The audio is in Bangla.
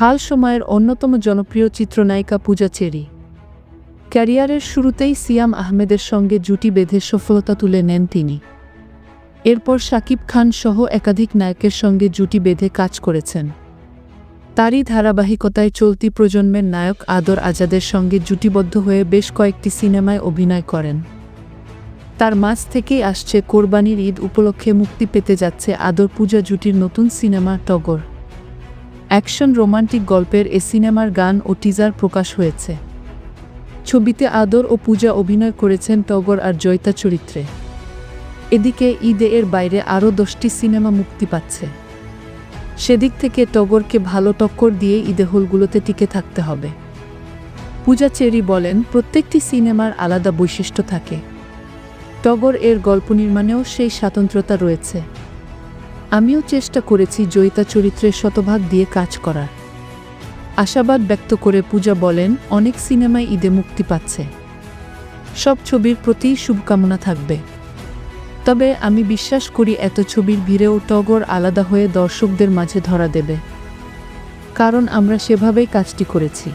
হাল সময়ের অন্যতম জনপ্রিয় চিত্রনায়িকা পূজা চেরি। ক্যারিয়ারের শুরুতেই সিয়াম আহমেদের সঙ্গে জুটি বেঁধে সফলতা তুলে নেন তিনি। এরপর শাকিব খান সহ একাধিক নায়কের সঙ্গে জুটি বেঁধে কাজ করেছেন। তারই ধারাবাহিকতায় চলতি প্রজন্মের নায়ক আদর আজাদের সঙ্গে জুটিবদ্ধ হয়ে বেশ কয়েকটি সিনেমায় অভিনয় করেন। তার মাঝ থেকেই আসছে কোরবানির ঈদ উপলক্ষে মুক্তি পেতে যাচ্ছে আদর পূজা জুটির নতুন সিনেমা টগর। অ্যাকশন রোমান্টিক গল্পের এ সিনেমার গান ও টিজার প্রকাশ হয়েছে। ছবিতে আদর ও পূজা অভিনয় করেছেন টগর আর জয়িতা চরিত্রে। এদিকে ঈদে এর বাইরে আরও দশটি সিনেমা মুক্তি পাচ্ছে। সেদিক থেকে টগরকে ভালো টক্কর দিয়ে ঈদে হলগুলোতে টিকে থাকতে হবে। পূজা চেরি বলেন, প্রত্যেকটি সিনেমার আলাদা বৈশিষ্ট্য থাকে। টগর এর গল্প নির্মাণেও সেই স্বাতন্ত্রতা রয়েছে। আমিও চেষ্টা করেছি জয়িতা চরিত্রে শতভাগ দিয়ে কাজ করার। আশাবাদ ব্যক্ত করে পূজা বলেন, অনেক সিনেমায় ঈদে মুক্তি পাচ্ছে। সব ছবির প্রতি শুভকামনা থাকবে। তবে আমি বিশ্বাস করি এত ছবির ভিড়েও টগর আলাদা হয়ে দর্শকদের মাঝে ধরা দেবে। কারণ আমরা সেভাবেই কাজটি করেছি।